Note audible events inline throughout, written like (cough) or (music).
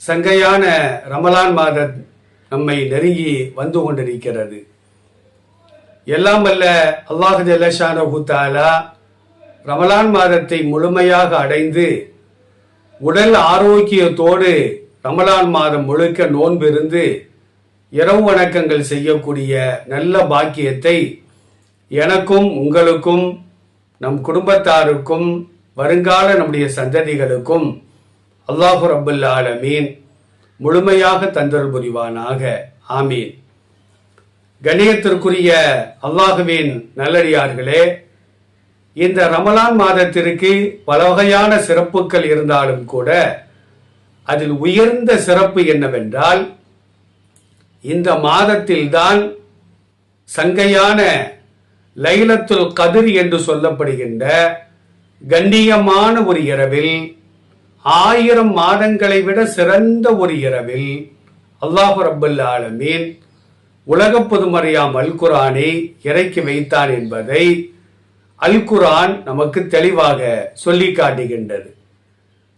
சங்கையான ரமலான் மாதம் நம்மை நெருங்கி வந்து கொண்டிருக்கிறது. எல்லாம் அல்ல அல்லாஹு ஜல்லஷானஹு தாலா ரமலான் மாதத்தை முழுமையாக அடைந்து உடல் ஆரோக்கியத்தோடு ரமலான் மாதம் முழுக்க நோன்பிருந்து இரவு வணக்கங்கள் செய்யக்கூடிய நல்ல பாக்கியத்தை எனக்கும் உங்களுக்கும் நம் குடும்பத்தாருக்கும் வருங்கால நம்முடைய சந்ததிகளுக்கும் அல்லாஹு ரபுல் ஆலமீன் முழுமையாக தந்தல் புரிவானாக ஆமீன். கணியத்திற்குரிய அல்லாஹுவின் நல்லடியார்களே இந்த ரமலான் மாதத்திற்கு பல வகையான சிறப்புகள் இருந்தாலும் கூட அதில் உயர்ந்த சிறப்பு என்னவென்றால் இந்த மாதத்தில்தான் சங்கையான லைலத்துல் கதிர் என்று சொல்லப்படுகின்ற கண்ணியமான ஒரு இரவில் ஆயிரம் மாதங்களை விட சிறந்த ஒரு இரவில் அல்லாஹு ரபுல் ஆலமீன் உலக பொதுமறையாம் அல் குரானை இறக்கி வைத்தான் என்பதை அல் குரான் நமக்கு தெளிவாக சொல்லி காட்டுகின்றது.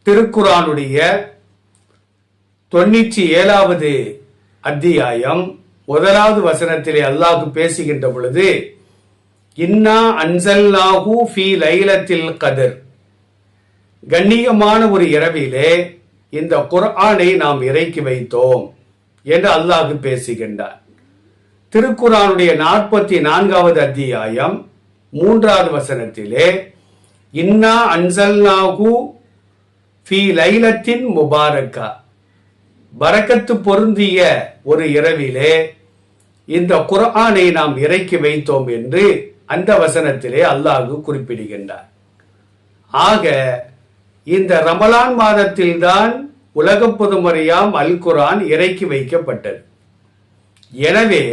திருக்குரானுடைய தொண்ணூற்றி ஏழாவது அத்தியாயம் முதலாவது வசனத்திலே அல்லாஹ் பேசுகின்ற பொழுது இன்னா அன்சல்லாஹூ ஃபி லைலத்தில் கதிர். கண்ணியமான ஒரு இரவிலே இந்த குர்ஆனை நாம் இறக்கி வைத்தோம் என்று அல்லாஹு பேசுகின்றார் திருக்குறானுடைய நாற்பத்தி நான்காவது அத்தியாயம் மூன்றாவது வசனத்திலே இன்னா அன்சல்நாகு ஃபி லைலத்தின் முபாரக்கா. பரக்கத்து பொருந்திய ஒரு இரவிலே இந்த குர்ஆனை நாம் இறக்கி வைத்தோம் என்று அந்த வசனத்திலே அல்லாஹு குறிப்பிடுகின்றார் ஆக இந்த ரமலான் மாதத்தில்தான் உலக பொதுமறையாம் அல் குரான் இறக்கி வைக்கப்பட்டது. எனவே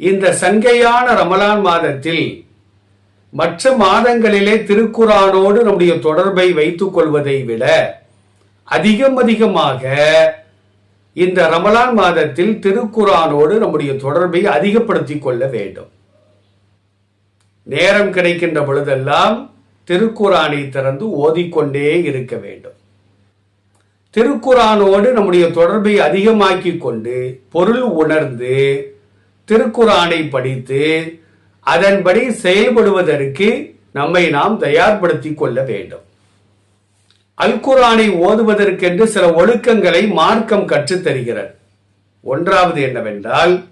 இந்த சங்கையான ரமலான் மாதத்தில் மற்ற மாதங்களிலே திருக்குரானோடு நம்முடைய தொடர்பை வைத்துக் கொள்வதை விட அதிகம் அதிகமாக இந்த ரமலான் மாதத்தில் திருக்குரானோடு நம்முடைய தொடர்பை அதிகப்படுத்திக் கொள்ள வேண்டும். நேரம் கிடைக்கின்ற பொழுதெல்லாம் திருக்குரானை திறந்து ஓதிக்கொண்டே இருக்க வேண்டும். திருக்குரானோடு நம்முடைய தொடர்பை அதிகமாக்கி கொண்டு பொருள் உணர்ந்து திருக்குரானை படித்து அதன்படி செயல்படுவதற்கு நம்மை நாம் தயார்படுத்திக் கொள்ள வேண்டும். அல்குரானை ஓதுவதற்கென்று சில ஒழுக்கங்களை மார்க்கம் கற்றுத்தருகிறது ஒன்றாவது என்னவென்றால்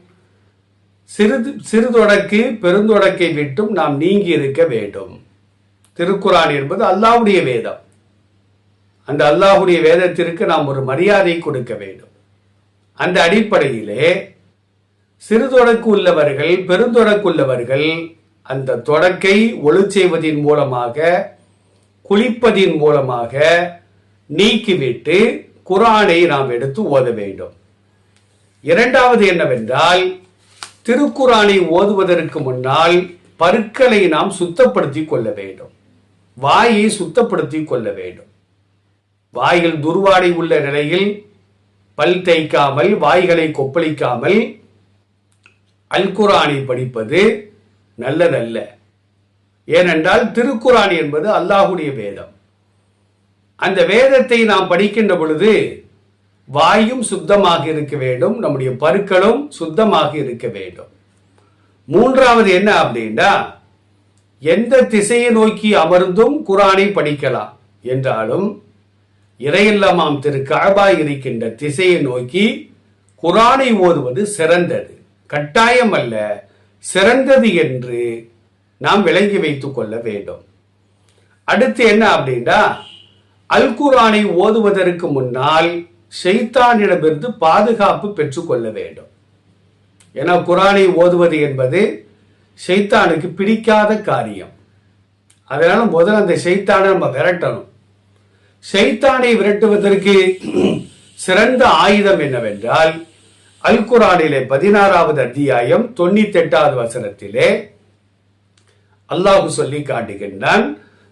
சிறு சிறுதொடக்கு பெருந்தொடக்கை விட்டும் நாம் நீங்கி இருக்க வேண்டும். திருக்குரான் என்பது அல்லாவுடைய வேதம். அந்த அல்லாஹுடைய வேதத்திற்கு நாம் ஒரு மரியாதை கொடுக்க வேண்டும். அந்த அடிப்படையிலே சிறுதொடக்கு உள்ளவர்கள் பெருந்தொடக்கு உள்ளவர்கள் அந்த தொடக்கை ஒழு செய்வதின் மூலமாக குளிப்பதின் மூலமாக நீக்கிவிட்டு குரானை நாம் எடுத்து ஓத வேண்டும். இரண்டாவது என்னவென்றால் திருக்குரானை ஓதுவதற்கு முன்னால் பருக்களை நாம் சுத்தப்படுத்திக் கொள்ள வேண்டும். வாயை சுத்தப்படுத்திக் கொள்ள வேண்டும். வாயில் துர்வாடை உள்ள நிலையில் பல் தேய்க்காமல் வாய்களை கொப்பளிக்காமல் அல்குரானை படிப்பது நல்லதல்ல. ஏனென்றால் திருக்குரான் என்பது அல்லாஹுடைய வேதம். அந்த வேதத்தை நாம் படிக்கின்ற பொழுது வாயும் சுத்தமாக இருக்க வேண்டும் நம்முடைய பருக்களும் சுத்தமாக இருக்க வேண்டும். மூன்றாவது என்ன அப்படின்னா எந்த திசையை நோக்கி அமர்ந்தும் குரானை படிக்கலாம். என்றாலும் இறையில்லமாம் திரு கபா இருக்கின்ற திசையை நோக்கி குரானை ஓதுவது சிறந்தது. கட்டாயம் அல்ல சிறந்தது என்று நாம் விளங்கி வைத்துக் கொள்ள வேண்டும். அடுத்து என்ன அப்படின்னா அல் குரானை ஓதுவதற்கு முன்னால் ஷைத்தானிடமிருந்து பாதுகாப்பு பெற்றுக்கொள்ள வேண்டும். ஏன்னா குரானை ஓதுவது என்பது ஷைத்தானுக்கு பிடிக்காத காரியம். அதனால முதல்ல அந்த ஷைத்தானை நம்ம விரட்டணும். ஷைத்தானை விரட்டுவதற்கு (clears throat) சிறந்த ஆயுதம் என்னவென்றால் அல்குரானிலே பதினாறாவது அத்தியாயம் தொண்ணூத்தி எட்டாவது வசனத்திலே அல்லாஹு சொல்லி காட்டுகின்றான்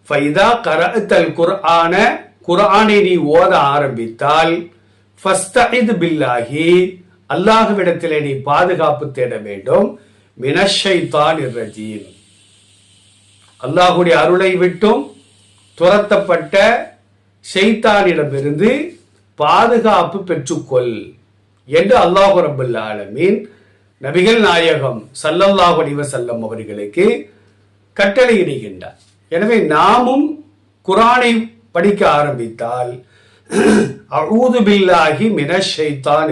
ஃபைதா கரத்தல் குர்ஆன குர்ஆனை நீ ஓத ஆரம்பித்தால் பில்லாகி பில்லாஹி அல்லாஹ்விடத்திலே நீ பாதுகாப்பு தேட வேண்டும். மினஷைத்தான் ரஜீம். அல்லாஹுடைய அருளை விட்டும் துரத்தப்பட்ட ஷைத்தானிடமிருந்து பாதுகாப்பு பெற்றுக்கொள் என்று அல்லாஹு ரபுல்ல ஆலமீன் நபிகள் நாயகம் சல்லல்லாஹு அலிவ செல்லம் அவர்களுக்கு கட்டளையிடுகின்றார். எனவே நாமும் குரானை படிக்க ஆரம்பித்தால் அஊது பில்லாஹி மினஷ் ஷைத்தான்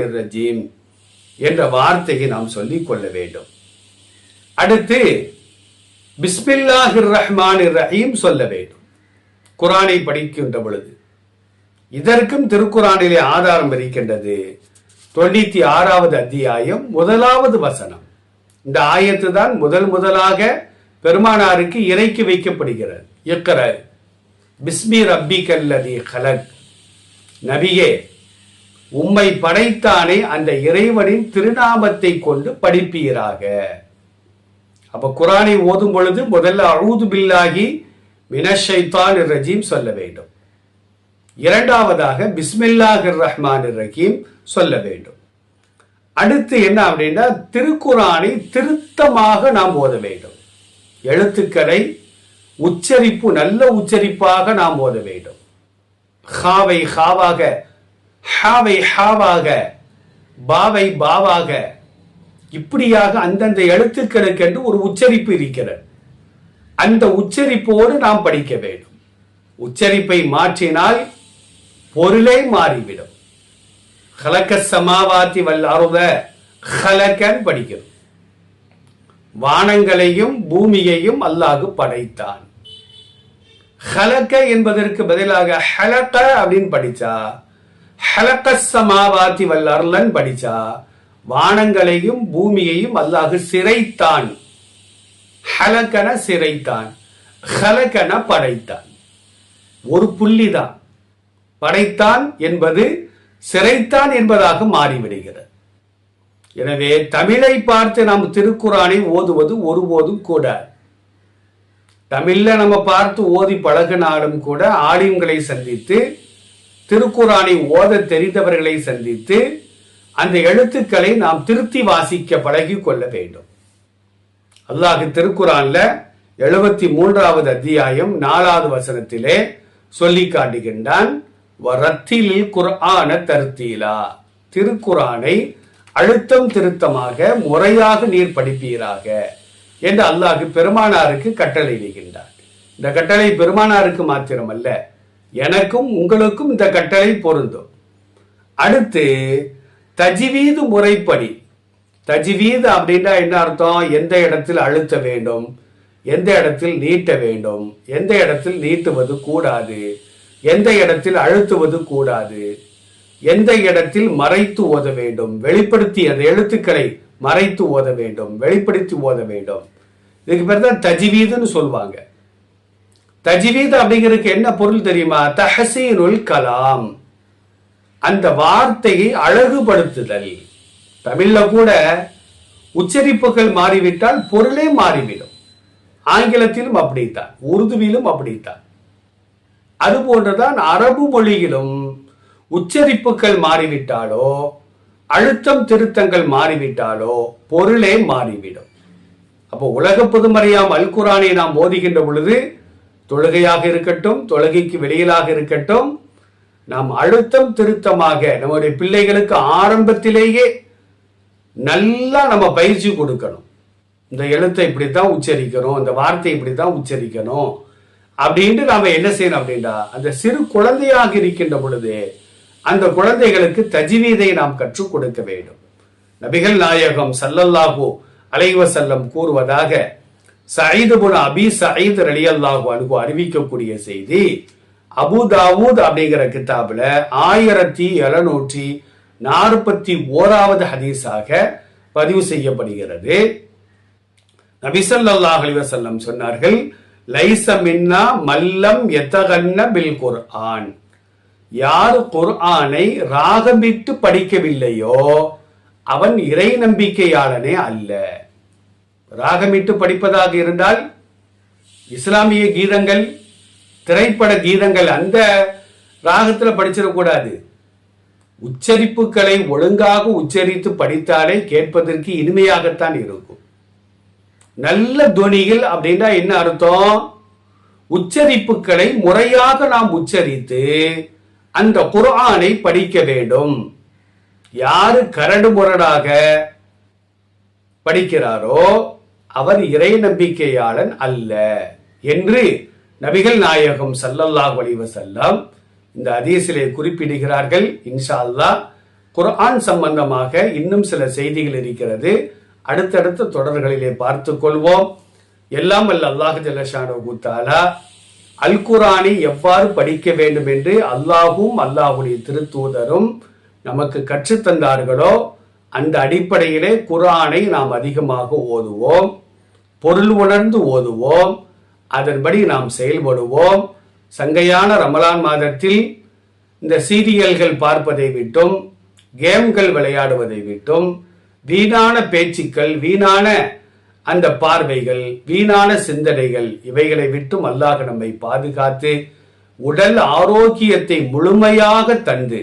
என்ற வார்த்தையை நாம் சொல்லிக் கொள்ள வேண்டும். அடுத்து பிஸ்மில்லாஹிர் ரஹ்மான் ரஹீம் சொல்ல வேண்டும். குரானை படிக்கின்ற பொழுது. இதற்கும் திருக்குறானிலே ஆதாரம் இருக்கின்றது. தொண்ணூத்தி ஆறாவது அத்தியாயம் முதலாவது வசனம். இந்த ஆயத்து தான் முதல் முதலாக பெருமானாருக்கு இறக்கி வைக்கப்படுகிறது. இக்கர பிஸ்மி ரப்பி கல்லதி ஹலக் நபியே உம்மை படைத்தானே அந்த இறைவனின் திருநாமத்தை கொண்டு படிப்பீராக. அப்போ குரானை ஓதும் பொழுது முதல்ல அழுது பில்லாகி மினஷைத்தான் ரஜீம் சொல்ல வேண்டும். இரண்டாவதாக பிஸ்மில்லாஹிர் ரஹ்மான் ரஹீம் சொல்ல வேண்டும். அடுத்து என்ன அப்படின்னா திருக்குறானை திருத்தமாக நாம் ஓத வேண்டும். எழுத்துக்களை உச்சரிப்பு நல்ல உச்சரிப்பாக நாம் ஓத வேண்டும். ஹாவை ஹாவாக ஹாவை ஹாவாக பாவை பாவாக இப்படியாக அந்தந்த எழுத்துக்களுக்கென்று ஒரு உச்சரிப்பு இருக்கிறது. அந்த உச்சரிப்போடு நாம் படிக்க வேண்டும். உச்சரிப்பை மாற்றினால் பொருளே மாறிவிடும். ஹலக்க சமாவாத்தி வல் அருத ஹலக்கன் படிக்கிறோம். வானங்களையும் பூமியையும் அல்லாஹு படைத்தான். ஹலக்க என்பதற்கு பதிலாக ஹலக்க அப்படின்னு படிச்சா ஹலக்க சமாவாத்தி வல் அருளன் படிச்சா வானங்களையும் பூமியையும் அல்லாஹு சிறைத்தான். ஹலக்கன சிறைத்தான். ஹலக்கன படைத்தான். ஒரு புள்ளிதான். படைத்தான் என்பது சிறைத்தான் என்பதாக மாறிவிடுகிறது. எனவே தமிழை பார்த்து நாம் திருக்குறானை ஓதுவது ஒருபோதும் கூட தமிழ்ல நம்ம பார்த்து ஓதி பழகினாலும் கூட ஆலிம்களை சந்தித்து திருக்குறானை ஓத தெரிந்தவர்களை சந்தித்து அந்த எழுத்துக்களை நாம் திருத்தி வாசிக்க பழகி கொள்ள வேண்டும். அல்லாஹ் திருக்குறான்ல எழுபத்தி மூன்றாவது அத்தியாயம் நாலாவது வசனத்திலே சொல்லி காட்டுகின்றான் ரத்திலில் குர்ஆன தருத்தீலா. திருக்குறானை அழுத்தம் திருத்தமாக முறையாக நீர் படிப்பீராக என்று அல்லாஹு பெருமானாருக்கு கட்டளை இடுகின்றார் இந்த கட்டளை பெருமானாருக்கு மாத்திரமல்ல எனக்கும் உங்களுக்கும் இந்த கட்டளை பொருந்தும். அடுத்து தஜிவீது முறைப்படி. தஜிவீது அப்படின்னா என்ன அர்த்தம்? எந்த இடத்தில் அழுத்த வேண்டும்? எந்த இடத்தில் நீட்ட வேண்டும்? எந்த இடத்தில் நீட்டுவது கூடாது? எந்த இடத்தில் அழுத்துவது கூடாது? எந்த இடத்தில் மறைத்து ஓத வேண்டும்? வெளிப்படுத்தி அந்த எழுத்துக்களை மறைத்து ஓத வேண்டும் வெளிப்படுத்தி ஓத வேண்டும். இதுக்கு பேர் தான் தஜிவீதுன்னு சொல்லுவாங்க. தஜிவீது அப்படிங்கிறதுக்கு என்ன பொருள் தெரியுமா? தஹசீனுல் கலாம். அந்த வார்த்தையை அழகுபடுத்துதல். தமிழ்ல கூட உச்சரிப்புகள் மாறிவிட்டால் பொருளே மாறிவிடும். ஆங்கிலத்திலும் அப்படித்தான் உருதுவிலும் அப்படித்தான். அதுபோன்றுதான் அரபு மொழியிலும் உச்சரிப்புகள் மாறிவிட்டாலோ அழுத்தம் திருத்தங்கள் மாறிவிட்டாலோ பொருளே மாறிவிடும். அப்போ உலக பொதுமறையாம் அல் குரானை நாம் ஓதுகின்ற பொழுது தொழுகையாக இருக்கட்டும் தொழுகைக்கு வெளியிலாக இருக்கட்டும் நாம் அழுத்தம் திருத்தமாக நம்முடைய பிள்ளைகளுக்கு ஆரம்பத்திலேயே நல்லா நம்ம பயிற்சி கொடுக்கணும். இந்த எழுத்தை இப்படி தான் உச்சரிக்கணும் இந்த வார்த்தை இப்படித்தான் உச்சரிக்கணும் அப்படின்ட்டு நாம் என்ன செய்யணும் அப்படின்னா அந்த சிறு குழந்தையாக இருக்கின்ற பொழுது அந்த குழந்தைகளுக்கு தஜ்வீதை நாம் கற்றுக் கொடுக்க வேண்டும். நபிகள் நாயகம் சல்லல்லாஹோ அலைவ செல்லம் கூறுவதாக சயீது புன அபி சயீத் அலி அல்லாஹு அனுகு அறிவிக்கக்கூடிய செய்தி அபுதாவூத் அப்படிங்கிற கிதாபில் ஆயிரத்தி எழுநூற்றி நாற்பத்தி ஓராவது ஹதீஸாக பதிவு செய்யப்படுகிறது. நபிசல்லாஹ் அலிவசல்லம் சொன்னார்கள் லைச மின்னா மல்லம் எத்தகன்ன பில் குர்ஆன். யார் குர்ஆனை ராகமிட்டு படிக்கவில்லையோ அவன் இறை நம்பிக்கையாளனே அல்ல. ராகமிட்டு படிப்பதாக இருந்தால் இஸ்லாமிய கீதங்கள் திரைப்பட கீதங்கள் அந்த ராகத்தில் படிச்சிடக்கூடாது உச்சரிப்புகளை ஒழுங்காக உச்சரித்து படித்தாலே கேட்பதற்கு இனிமையாகத்தான் இருக்கும். நல்ல துவனிகள் அப்படின்னா என்ன அர்த்தம்? உச்சரிப்புகளை முறையாக நாம் உச்சரித்து அந்த குரானை படிக்க வேண்டும். யாரு கரடு முரடாக படிக்கிறாரோ அவர் இறை நம்பிக்கையாளன் அல்ல என்று நபிகள் நாயகம் சல்லல்லாஹ் வலிவ செல்லம் இந்த ஹதீஸிலே குறிப்பிடுகிறார்கள் இன்ஷா அல்லாஹ் குர்ஆன் சம்பந்தமாக இன்னும் சில செய்திகள் இருக்கிறது. அடுத்தடுத்த தொடர்களிலே பார்த்து கொள்வோம். எல்லாம் அல்ல அல்லாஹ் ஜல்லஷானு தாலா அல் குரானை எவ்வாறு படிக்க வேண்டும் என்று அல்லாஹும் அல்லாஹுடைய திருத்தூதரும் நமக்கு கற்றுத்தந்தார்களோ அந்த அடிப்படையிலே குரானை நாம் அதிகமாக ஓதுவோம். பொருள் உணர்ந்து ஓதுவோம். அதன்படி நாம் செயல்படுவோம். சங்கையான ரமலான் மாதத்தில் இந்த சீரியல்கள் பார்ப்பதை விட்டும் கேம்கள் விளையாடுவதை விட்டும் வீணான பேச்சுக்கள் வீணான அந்த பார்வைகள் வீணான சிந்தனைகள் இவைகளை விட்டும் அல்லாஹ் நம்மை பாதுகாத்து உடல் ஆரோக்கியத்தை முழுமையாக தந்து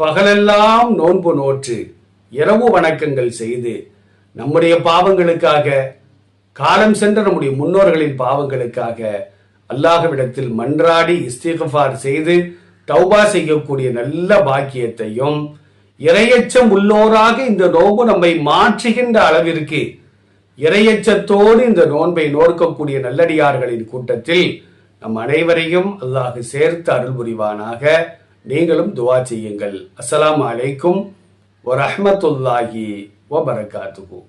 பகலெல்லாம் நோன்பு நோற்று இரவு வணக்கங்கள் செய்து நம்முடைய பாவங்களுக்காக காலம் சென்ற நம்முடைய முன்னோர்களின் பாவங்களுக்காக அல்லாஹ்விடத்தில் மன்றாடி இஸ்திகஃபார் செய்து தௌபா செய்யக்கூடிய நல்ல பாக்கியத்தையும் இரையச்சம் உள்ளோராக இந்த நோன்பு நம்மை மாற்றுகின்ற அளவிற்கு இரையச்சத்தோடு இந்த நோன்பை நோக்கக்கூடிய நல்லடியார்களின் கூட்டத்தில் நம் அனைவரையும் அல்லாஹ் சேர்த்து அருள் புரிவானாக. நீங்களும் துவா செய்யுங்கள். அஸ்ஸலாமு அலைக்கும் வரஹ்மத்துல்லாஹி வபரகாத்துஹு